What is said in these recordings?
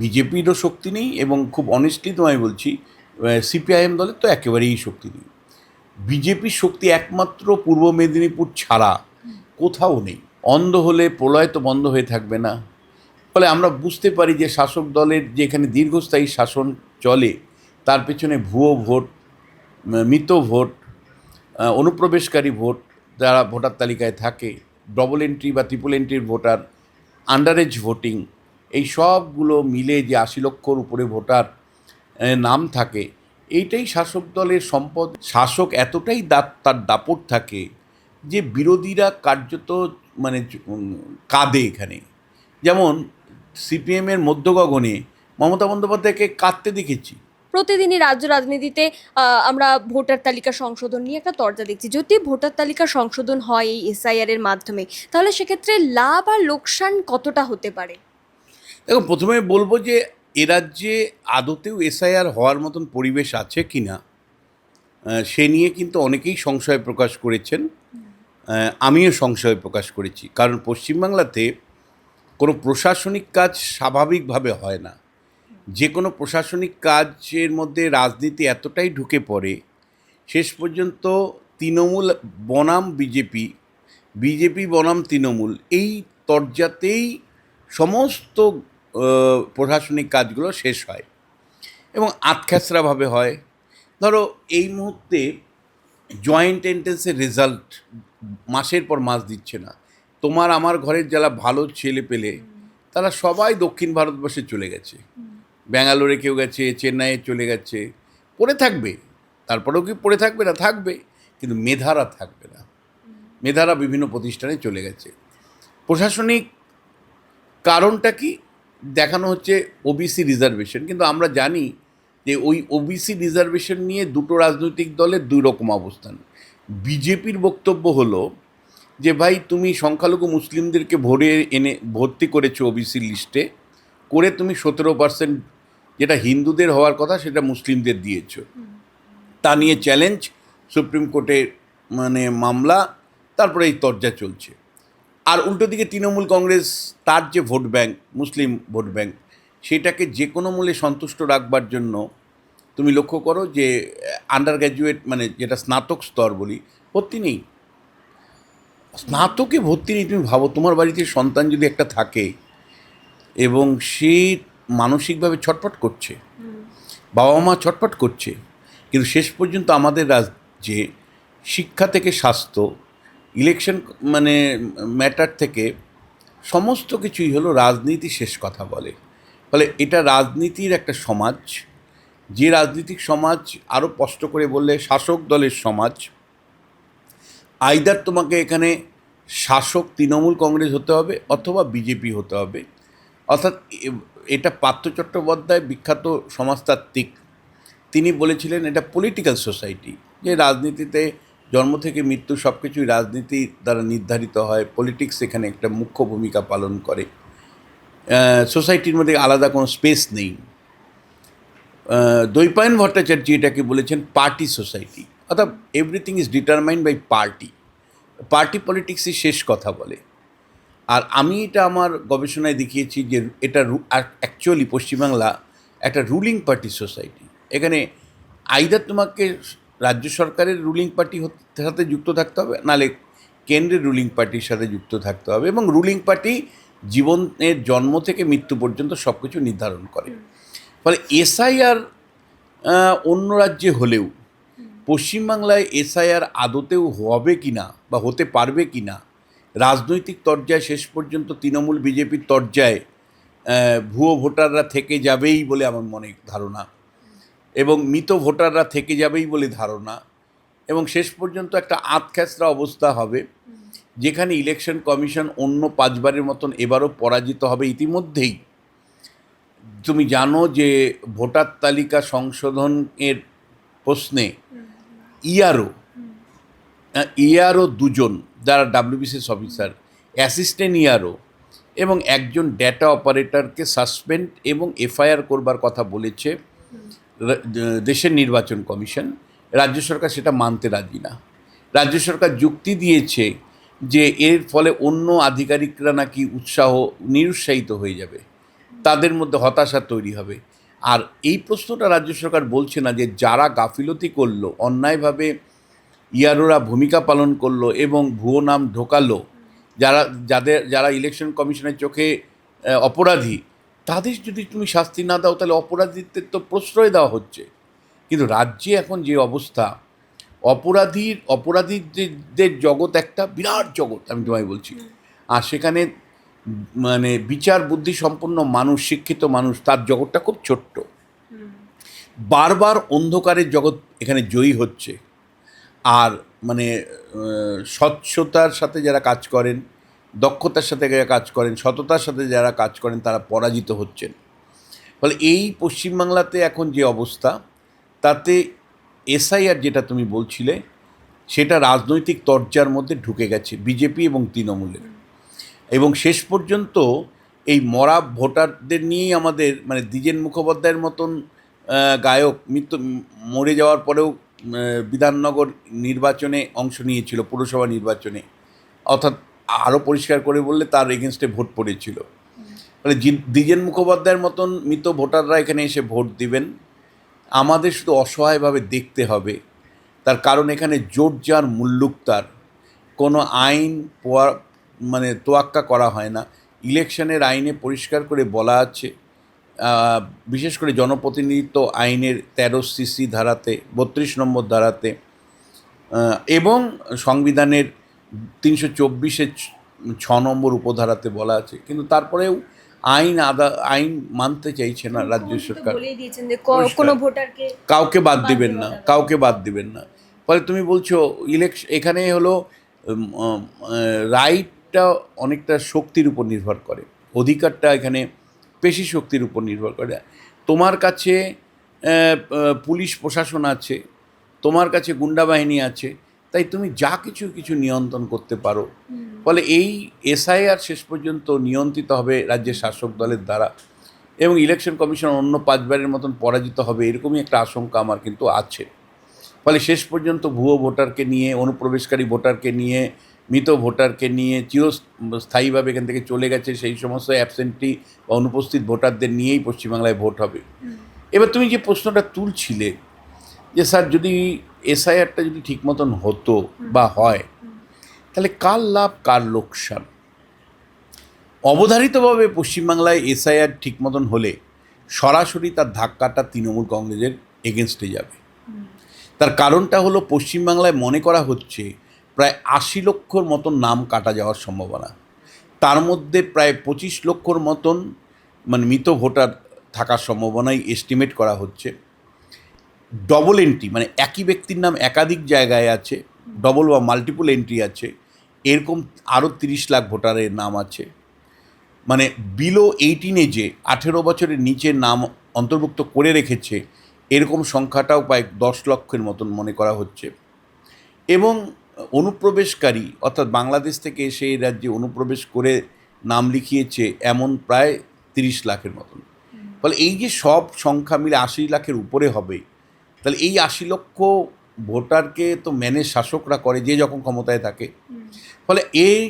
বিজেপিরও শক্তি নেই এবং খুব অনেস্টলি তোমায় বলছি সিপিআইএম দলের তো একেবারেই শক্তি নেই। বিজেপির শক্তি একমাত্র পূর্ব মেদিনীপুর ছাড়া কোথাও নেই। অন্ধ হলে প্রলয় তো বন্ধ হয়ে থাকবে না। ফলে আমরা বুঝতে পারি যে শাসক দলের যে এখানে দীর্ঘস্থায়ী শাসন চলে, তার পেছনে ভুয়ো ভোট মৃত ভোট অনুপ্রবেশকারী ভোট যারা ভোটার তালিকায় থাকে ডবল এন্ট্রি বা ট্রিপল এন্ট্রির ভোটার আন্ডারেজ ভোটিং এই সবগুলো মিলে যে আশি লক্ষর উপরে ভোটার নাম থাকে, এইটাই শাসক দলের সম্পদ। শাসক এতটাই দাঁত, তার দাপট থাকে যে বিরোধীরা কার্যত মানে কাঁদে এখানে। যেমন সিপিএমের মধ্যগগনে মমতা বন্দ্যোপাধ্যায়কে কাঁদতে দেখেছি। প্রতিদিনই রাজ্য রাজনীতিতে আমরা ভোটার তালিকা সংশোধন নিয়ে একটা তর্জা দেখছি। যদি ভোটার তালিকা সংশোধন হয় এই এসআইআর এর মাধ্যমে, তাহলে সেক্ষেত্রে লাভ আর লোকসান কতটা হতে পারে? দেখো, প্রথমে বলব যে এ রাজ্যে আদতেও এসআইআর হওয়ার মতন পরিবেশ আছে কি না সে নিয়ে কিন্তু অনেকেই সংশয় প্রকাশ করেছেন। আমিও সংশয় প্রকাশ করেছি। কারণ পশ্চিমবাংলাতে কোনো প্রশাসনিক কাজ স্বাভাবিকভাবে হয় না। যে কোনো প্রশাসনিক কাজের মধ্যে রাজনীতি এতটাই ঢুকে পড়ে, শেষ পর্যন্ত তৃণমূল বনাম বিজেপি বিজেপি বনাম তৃণমূল, এই তরজাতেই সমস্ত প্রশাসনিক কাজগুলো শেষ হয় এবং আতখ্যাচড়াভাবে হয়। ধরো, এই মুহূর্তে জয়েন্ট এন্ট্রেন্সের রেজাল্ট মাসের পর মাস দিচ্ছে না। তোমার আমার ঘরের যারা ভালো ছেলে পেলে, তারা সবাই দক্ষিণ ভারতবর্ষে চলে গেছে। ব্যাঙ্গালোরে কেউ গেছে, চেন্নাইয়ে চলে গেছে। পড়ে থাকবে। তারপরেও কি পড়ে থাকবে না? থাকবে। কিন্তু মেধারা থাকবে না। মেধারা বিভিন্ন প্রতিষ্ঠানে চলে গেছে। প্রশাসনিক কারণটা কি? দেখানো হচ্ছে ওবিসি রিজার্ভেশন কিন্তু আমরা জানি যে ওই ওবিসি রিজার্ভেশন নিয়ে দুটো রাজনৈতিক দলের দুই রকম অবস্থান। বিজেপির বক্তব্য হলো যে, ভাই, তুমি সংখ্যালঘু মুসলিমদেরকে ভরে এনে ভর্তি করেছ ওবিসি লিস্টে করে তুমি সতেরো পার্সেন্ট যেটা হিন্দুদের হওয়ার কথা, সেটা মুসলিমদের দিয়েছ। তা নিয়ে চ্যালেঞ্জ সুপ্রিম কোর্টে মানে মামলা, তারপরে এই তরজা চলছে। আর উল্টো দিকে তৃণমূল কংগ্রেস, তার যে vote bank, Muslim vote bank, সেটাকে যে কোনো মূল্যে সন্তুষ্ট রাখবার জন্য তুমি লক্ষ্য করো যে আন্ডার গ্র্যাজুয়েট মানে যেটা স্নাতক স্তর বলি, ভর্তি নেই। স্নাতকে ভর্তি নেই তুমি ভাবো, তোমার বাড়িতে সন্তান যদি একটা থাকে এবং সে মানসিকভাবে ছটফট করছে, বাবা মা ছটফট করছে, কিন্তু শেষ পর্যন্ত আমাদের রাজ্যে শিক্ষা থেকে স্বাস্থ্য ইলেকশন মানে ম্যাটার থেকে সমস্ত কিছুই হলো রাজনীতি শেষ কথা বলে। ফলে এটা রাজনীতির একটা সমাজ। যে রাজনীতিক সমাজ আরও স্পষ্ট করে বললে শাসক দলের সমাজ। আইদার তোমাকে এখানে শাসক তৃণমূল কংগ্রেস হতে হবে অথবা বিজেপি হতে হবে। অর্থাৎ এটা পার্থ চট্টোপাধ্যায় বিখ্যাত সমাজতাত্ত্বিক। তিনি বলেছিলেন এটা পলিটিক্যাল সোসাইটি। যে রাজনীতিতে জন্ম থেকে মৃত্যু সব কিছুই রাজনীতি দ্বারা নির্ধারিত হয় পলিটিক্স এখানে একটা মুখ্য ভূমিকা পালন করে। সোসাইটির মধ্যে আলাদা কোনো স্পেস নেই। দৈপায়ন ভট্টাচার্য এটাকে বলেছেন পার্টি সোসাইটি অর্থাৎ everything is determined by party party পলিটিক্সই শেষ কথা বলে। আর আমি এটা আমার গবেষণায় দেখিয়েছি যে এটা অ্যাকচুয়ালি পশ্চিমবাংলা একটা রুলিং পার্টি সোসাইটি এখানে আইদার তোমাকে রাজ্য সরকারের রুলিং পার্টি সাথে যুক্ত থাকতে হবে নালে কেন্দ্রের রুলিং পার্টির সাথে যুক্ত থাকতে হবে এবং রুলিং পার্টি জীবনের জন্ম থেকে মৃত্যু পর্যন্ত সব কিছু নির্ধারণ করে। ফলে এসআইআর অন্য রাজ্যে হলেও পশ্চিমবাংলায় এসআইআর আদতেও হবে কি না বা হতে পারবে কি না রাজনৈতিক তর্যায় শেষ পর্যন্ত তৃণমূল বিজেপির তর্যায় ভুয়ো ভোটাররা থেকে যাবেই বলে আমার মনে ধারণা। এবং মৃত ভোটাররা থেকে যাবেই বলে ধারণা। এবং শেষ পর্যন্ত একটা আতখ্যাচরা অবস্থা হবে, যেখানে ইলেকশন কমিশন অন্য পাঁচবারের মতন এবারও পরাজিত হবে ইতিমধ্যেই। তুমি জানো যে ভোটার তালিকা সংশোধনের প্রশ্নে ইআরও ইআরও দুজন, যারা ডাব্লিউবিসিএস অফিসার, অ্যাসিস্ট্যান্ট ইয়ারও এবং একজন ডেটা অপারেটরকে সাসপেন্ড এবং এফআইআর করবার কথা বলেছে। দেশের নির্বাচন কমিশন, রাজ্য সরকার সেটা মানতে রাজি না। রাজ্য সরকার যুক্তি দিয়েছে যে এর ফলে অন্য আধিকারিকরা নাকি উৎসাহ নিরুৎসাহিত হয়ে যাবে। তাদের মধ্যে হতাশা তৈরি হবে। আর এই প্রশ্নটা রাজ্য সরকার বলছে না যে যারা গাফিলতি করল, অন্যায়ভাবে ইয়ারোরা ভূমিকা পালন করল এবং ভুয়ো নাম ঢোকালো, যারা, যাদের, যারা ইলেকশন কমিশনের চোখে অপরাধী তাদের যদি তুমি শাস্তি না দাও তাহলে অপরাধীদের তো প্রশ্রয় দেওয়া হচ্ছে। কিন্তু রাজ্যে এখন যে অবস্থা অপরাধীর অপরাধীদের জগৎ একটা বিরাট জগৎ আমি তোমায় বলছি। আর সেখানে মানে বিচার বুদ্ধি সম্পন্ন মানুষ শিক্ষিত মানুষ তার জগৎটা খুব ছোট্ট। বারবার অন্ধকারের জগৎ এখানে জয়ী হচ্ছে। আর মানে স্বচ্ছতার সাথে যারা কাজ করেন দক্ষতার সাথে যারা কাজ করেন, সততার সাথে যারা কাজ করেন, তারা পরাজিত হচ্ছেন। ফলে এই পশ্চিমবাংলাতে এখন যে অবস্থা, তাতে এসআইআর যেটা তুমি বলছিলে, সেটা রাজনৈতিক তর্জার মধ্যে ঢুকে গেছে, বিজেপি এবং তৃণমূলের। এবং শেষ পর্যন্ত এই মরা ভোটারদের নিয়েই আমাদের মানে দ্বিজেন মুখোপাধ্যায়ের মতন গায়ক মৃত্যু মরে যাওয়ার পরেও বিধাননগর নির্বাচনে অংশ নিয়েছিল, পুরসভা নির্বাচনে। অর্থাৎ আরও পরিষ্কার করে বললে তার এগেনস্টে ভোট পড়েছিল। জি- দ্বিজেন মুখোপাধ্যায়ের মতন মৃত ভোটাররা এখানে এসে ভোট দিবেন। আমাদের শুধু অসহায়ভাবে দেখতে হবে। তার কারণ এখানে জোট যার মুল্লুকতার কোনো আইন মানে তোয়াক্কা করা হয় না। ইলেকশনের আইনে পরিষ্কার করে বলা আছে বিশেষ করে জনপ্রতিনিধিত্ব আইনের তেরো সিসি ধারাতে, বত্রিশ নম্বর ধারাতে এবং সংবিধানের তিনশো চব্বিশের ছ নম্বর উপধারাতে বলা আছে। কিন্তু তারপরেও আইন আদা আইন মানতে চাইছে না রাজ্য সরকার। কাউকে বাদ দিবেন না কাউকে বাদ দিবেন না। ফলে তুমি বলছো ইলেকশন এখানে হলো রাইটটা অনেকটা শক্তির উপর নির্ভর করে। অধিকারটা এখানে পেশি শক্তির উপর নির্ভর করে। তোমার কাছে পুলিশ প্রশাসন আছে তোমার কাছে গুন্ডা বাহিনী আছে তাই তুমি যা কিছু কিছু নিয়ন্ত্রণ করতে পারো। ফলে এই এসআইআর শেষ পর্যন্ত নিয়ন্ত্রিত হবে রাজ্যের শাসক দলের দ্বারা এবং ইলেকশন কমিশন অন্য পাঁচবারের মতন পরাজিত হবে এরকমই একটা আশঙ্কা আমার কিন্তু আছে। ফলে শেষ পর্যন্ত ভুয়ো ভোটারকে নিয়ে অনুপ্রবেশকারী ভোটারকে নিয়ে মৃত ভোটারকে নিয়ে চিরস্থায়ীভাবে এখান থেকে চলে গেছে সেই সমস্ত অ্যাবসেন্টি বা অনুপস্থিত ভোটারদের নিয়েই পশ্চিমবাংলায় ভোট হবে। এবার তুমি যে প্রশ্নটা তুলছিলে যে স্যার যদি এসআইআরটা যদি ঠিক মতন হতো বা হয় তাহলে কার লাভ কার লোকসান? অবধারিতভাবে পশ্চিমবাংলায় এসআইআর ঠিক মতন হলে সরাসরি তার ধাক্কাটা তৃণমূল কংগ্রেসের এগেনস্টে যাবে। তার কারণটা হলো পশ্চিমবাংলায় মনে করা হচ্ছে প্রায় আশি লক্ষর মতন নাম কাটা যাওয়ার সম্ভাবনা। তার মধ্যে প্রায় পঁচিশ লক্ষর মতন মানে মৃত ভোটার থাকার সম্ভাবনাই এস্টিমেট করা হচ্ছে। ডবল এন্ট্রি মানে একই ব্যক্তির নাম একাধিক জায়গায় আছে ডবল বা মাল্টিপল এন্ট্রি আছে এরকম আরও তিরিশ লাখ ভোটারের নাম আছে। মানে বিলো এইটিনে যে আঠেরো বছরের নিচে নাম অন্তর্ভুক্ত করে রেখেছে এরকম সংখ্যাটাও প্রায় দশ লক্ষের মতন মনে করা হচ্ছে। এবং অনুপ্রবেশকারী অর্থাৎ বাংলাদেশ থেকে এসে এই রাজ্যে অনুপ্রবেশ করে নাম লিখিয়েছে এমন প্রায় তিরিশ লাখের মতন। ফলে এই যে সব সংখ্যা মিলে আশি লাখের উপরে হবে তাহলে এই আশি লক্ষ ভোটারকে তো ম্যানেজ শাসকরা করে যে যখন ক্ষমতায় থাকে। ফলে এই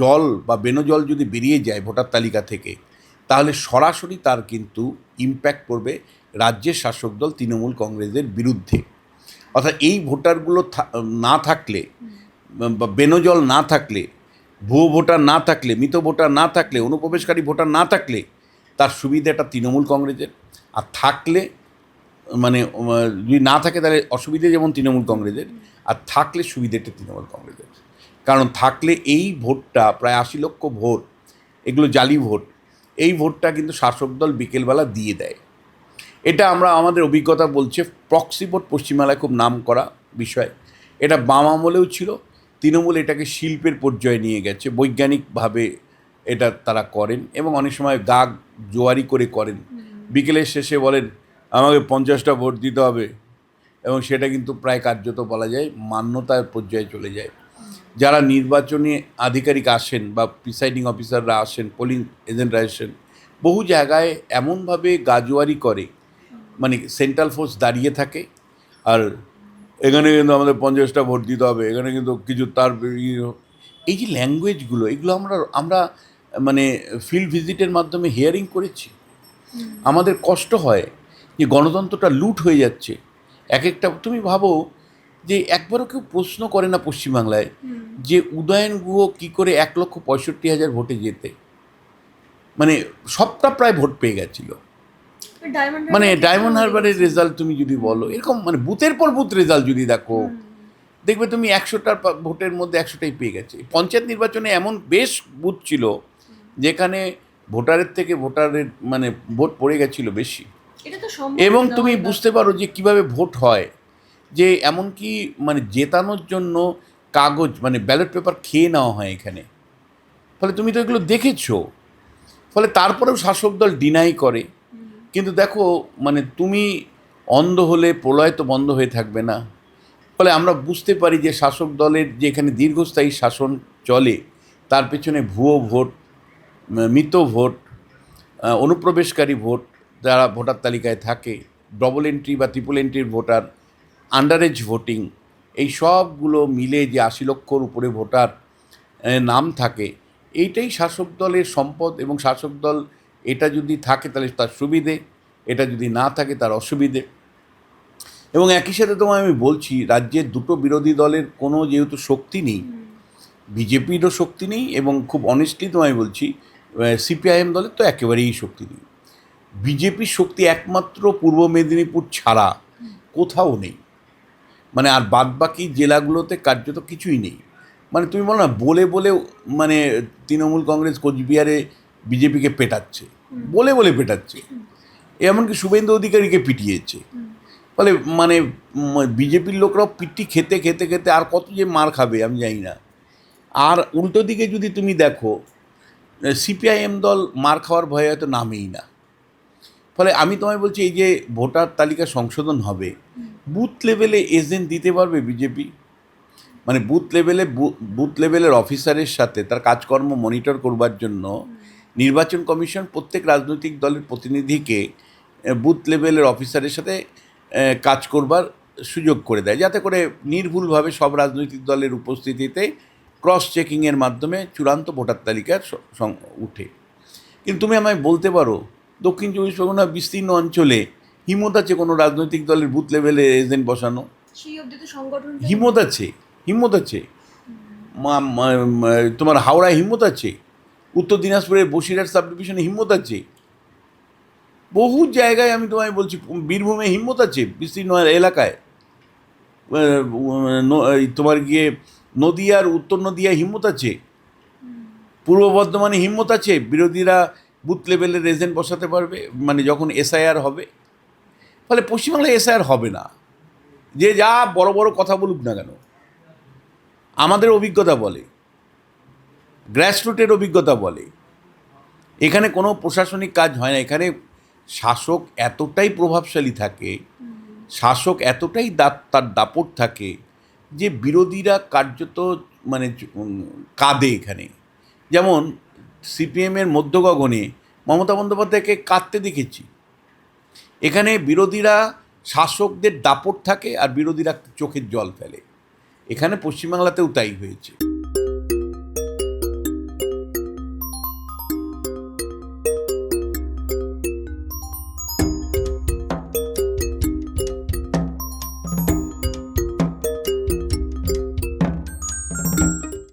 জল বা বেনজল যদি বেরিয়ে যায় ভোটার তালিকা থেকে তাহলে সরাসরি তার কিন্তু ইম্প্যাক্ট পড়বে রাজ্যের শাসক দল তৃণমূল কংগ্রেসের বিরুদ্ধে। অর্থাৎ এই ভোটারগুলো না থাকলে বা বেনজল না থাকলে ভুয়ো ভোটার না থাকলে মৃত ভোটার না থাকলে অনুপ্রবেশকারী ভোটার না থাকলে তার সুবিধাটা তৃণমূল কংগ্রেসের। আর থাকলে মানে যদি না থাকে তাহলে অসুবিধে যেমন তৃণমূল কংগ্রেসের আর থাকলে সুবিধেটা তৃণমূল কংগ্রেসের। কারণ থাকলে এই ভোটটা প্রায় আশি লক্ষ ভোট এগুলো জালি ভোট এই ভোটটা কিন্তু শাসক দল বিকেলবেলা দিয়ে দেয়। এটা আমরা আমাদের অভিজ্ঞতা বলছে প্রক্সি ভোট পশ্চিমবাংলায় খুব নাম করা বিষয়। এটা বাম আমলেও ছিল তৃণমূল এটাকে শিল্পের পর্যায়ে নিয়ে গেছে বৈজ্ঞানিকভাবে এটা তারা করেন এবং অনেক সময় দাগ জোয়ারি করে করেন। বিকেলের শেষে বলেন আমাকে পঞ্চাশটা ভোট দিতে হবে। এবং সেটা কিন্তু প্রায় কার্যত বলা যায় মান্যতার পর্যায়ে চলে যায়। যারা নির্বাচনী আধিকারিক আসেন বা প্রিসাইডিং অফিসাররা আসেন পোলিং এজেন্টরা আসেন বহু জায়গায় এমনভাবে গাজোয়ারি করে মানে সেন্ট্রাল ফোর্স দাঁড়িয়ে থাকে। আর এখানে কিন্তু আমাদের পঞ্চাশটা ভোট দিতে হবে এখানে কিন্তু কিছু তার এই যে ল্যাঙ্গুয়েজগুলো এগুলো আমরা আমরা মানে ফিল্ড ভিজিটের মাধ্যমে হিয়ারিং করেছি। আমাদের কষ্ট হয়। যে গণতন্ত্রটা লুট হয়ে যাচ্ছে। এক একটা তুমি ভাবো যে একবারও কেউ প্রশ্ন করে না পশ্চিমবাংলায় যে উদয়ন গুহ কী করে এক লক্ষ পঁয়ষট্টি হাজার ভোটে যেতে মানে সবটা প্রায় ভোট পেয়ে গেছিল। মানে ডায়মন্ড হারবারের রেজাল্ট তুমি যদি বলো এরকম মানে বুথের পর বুথ রেজাল্ট যদি দেখো দেখবে তুমি একশোটার ভোটের মধ্যে একশোটাই পেয়ে গেছে। পঞ্চায়েত নির্বাচনে এমন বেশ বুথ ছিল যেখানে ভোটারের থেকে ভোটারের মানে ভোট পড়ে গেছিল বেশি। এবং তুমি বুঝতে পারো যে কীভাবে ভোট হয়। যে এমনকি মানে জেতানোর জন্য কাগজ মানে ব্যালট পেপার খেয়ে নেওয়া হয় এখানে। ফলে তুমি তো এগুলো দেখেছ। ফলে তারপরেও শাসক দল ডিনাই করে। কিন্তু দেখো মানে তুমি অন্ধ হলে প্রলয় তো বন্ধ হয়ে থাকবে না। ফলে আমরা বুঝতে পারি যে শাসক দলের যে এখানে দীর্ঘস্থায়ী শাসন চলে তার পেছনে ভুয়ো ভোট মৃত ভোট অনুপ্রবেশকারী ভোট যারা ভোটার তালিকায় থাকে ডবল এন্ট্রি বা ট্রিপল এন্ট্রির ভোটার আন্ডারেজ ভোটিং এই সবগুলো মিলে যে আশি লক্ষর উপরে ভোটার নাম থাকে, এইটাই শাসক দলের সম্পদ এবং শাসক দল এটা যদি থাকে তাহলে তার সুবিধে, এটা যদি না থাকে তার অসুবিধে। এবং একই সাথে তোমায় আমি বলছি রাজ্যের দুটো বিরোধী দলের কোনো যেহেতু শক্তি নেই, বিজেপিরও শক্তি নেই এবং খুব অনেস্টলি তোমায় বলছি সিপিআইএম দলের তো একেবারেই শক্তি নেই। বিজেপির শক্তি একমাত্র পূর্ব মেদিনীপুর ছাড়া কোথাও নেই। মানে আর বাদবাকি জেলাগুলোতে কার্যত কিছুই নেই। মানে তুমি বলো না বলে বলে মানে তৃণমূল কংগ্রেস কোচবিহারে বিজেপিকে পেটাচ্ছে। বলে বলে পেটাচ্ছে। এমনকি শুভেন্দু অধিকারীকে পিটিয়েছে। ফলে মানে বিজেপির লোকরাও পিটি খেতে খেতে খেতে আর কত যে মার খাবে আমি জানি না। আর উল্টো দিকে যদি তুমি দেখো সিপিআইএম দল মার খাওয়ার ভয়ে হয়তো নামেই না। ফলে আমি তোমায় বলছি এই যে ভোটার তালিকা সংশোধন হবে বুথ লেভেলে এজেন্ট দিতে পারবে বিজেপি? মানে বুথ লেভেলে বুথ লেভেলের অফিসারের সাথে তার কাজকর্ম মনিটর করবার জন্য নির্বাচন কমিশন প্রত্যেক রাজনৈতিক দলের প্রতিনিধিকে বুথ লেভেলের অফিসারের সাথে কাজ করবার সুযোগ করে দেয়। যাতে করে নির্ভুলভাবে সব রাজনৈতিক দলের উপস্থিতিতে ক্রস চেকিংয়ের মাধ্যমে চূড়ান্ত ভোটার তালিকার উঠে। কিন্তু তুমি আমায় বলতে পারো দক্ষিণ চব্বিশ পরগনা বিস্তীর্ণ অঞ্চলে হিমত আছে কোনো রাজনৈতিক দলের বুথ লেভেলে এজেন্ট বসানো? সেই অবধি তো সংগঠন হিম্মত আছে হিম্মত আছে। তোমার হাওড়ায় হিম্মত আছে উত্তর দিনাজপুরের বসিরহাট সাব ডিভিশনে হিম্মত আছে। বহু জায়গায় আমি তোমায় বলছি বীরভূমে হিম্মত আছে বিস্তীর্ণ এলাকায়। তোমার গিয়ে নদিয়ার উত্তর নদিয়ায় হিম্মত আছে। পূর্ব বর্ধমানে হিম্মত আছে বিরোধীরা বুথ লেভেলের এজেন্ট বসাতে পারবে মানে যখন এসআইআর হবে। ফলে পশ্চিমবাংলায় এসআইআর হবে না। যে যা বড় বড় কথা বলুক না কেন। আমাদের অভিজ্ঞতা বলে। গ্র্যাসরুটের অভিজ্ঞতা বলে। এখানে কোনো প্রশাসনিক কাজ হয় না। এখানে শাসক এতটাই প্রভাবশালী থাকে, শাসক এতটাই তার দাপট থাকে, যে বিরোধীরা কার্যত মানে কাঁদে এখানে। যেমন সিপিএমের মধ্যগগনে মমতা বন্দ্যোপাধ্যায়কে কাঁদতে দেখেছি। এখানে বিরোধীরা শাসকদের দাপট থাকে আর বিরোধীরা চোখের জল ফেলে। এখানে পশ্চিমবাংলাতেও তাই হয়েছে।